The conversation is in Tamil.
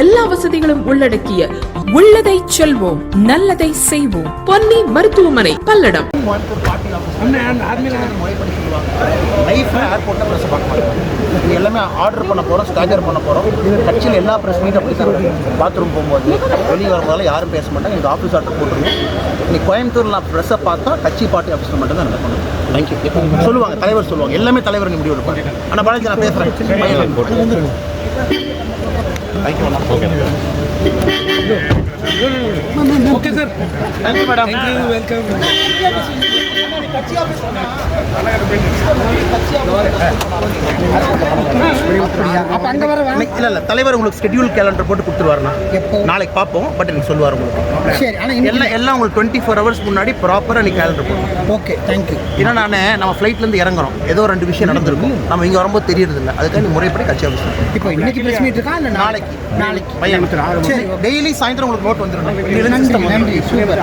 எல்லா வசதிகளும் உள்ளடக்கிய உள்ளதை செல்வோம் நல்லதை செய்வோம். பொன்னி மருத்துவமனை பல்லடம். ப்ரெஸ் பார்க்க எல்லாமே ஆர்டர் பண்ண போகிறோம் ஸ்டாஜர் பண்ண போகிறோம் கட்சியில் எல்லா ப்ரெஸ் அப்படி தான் பாத்ரூம் போகும்போது வெளியே வரும்போதெல்லாம் யாரும் பேச மாட்டாங்க. இந்த ஆஃபீஸ் ஆர்டர் போட்டுருங்க. நீ கோயம்புத்தூர்ல நான் ப்ரெஸ்ஸை பார்த்தா கட்சி பார்ட்டி ஆஃபீஸில் மட்டும் தான் நடக்கணும் தேங்க்யூ சொல்லுவாங்க தலைவர் சொல்லுவாங்க. எல்லாமே தலைவர் முடிவு எடுப்பாங்க. ஆனால் பாலாஜி நான் பேசுகிறேன் okay sir thank you madam welcome அப்ப அங்க வர இல்ல இல்ல தலைவர் உங்களுக்கு ஸ்கெட்யூல் கேலண்டர் போட்டு கொடுத்துருவாருண்ணா. எப்போ? நாளைக்கு பார்ப்போம் பட் எனக்கு சொல்லுவார் உங்களுக்கு. சரி ஆனா இன்னைக்கு எல்லாம் எல்லாம் உங்களுக்கு டுவெண்ட்டி ஃபோர் ஹவர்ஸ் முன்னாடி ப்ராப்பராக நீ கேலண்டர் போடணும் ஓகே தேங்க்யூ ஏன்னா நான் நம்ம ஃப்ளைட்லேருந்து இறங்குறோம். ஏதோ ரெண்டு விஷயம் நடந்திருக்கும். நம்ம இங்கே வரும்போது தெரியறது இல்லை. அதுக்காக நீ முறைப்படி கட்சி ஆஃபீஸ் இப்போ இன்னைக்கு பிரஸ் மீட் இருக்கா இல்ல நாளைக்கு? நாளைக்கு. பையன். சரி டெய்லி சாயந்தரம் உங்களுக்கு நோட் வந்துடும் நன்றி நன்றி. சூப்பர்.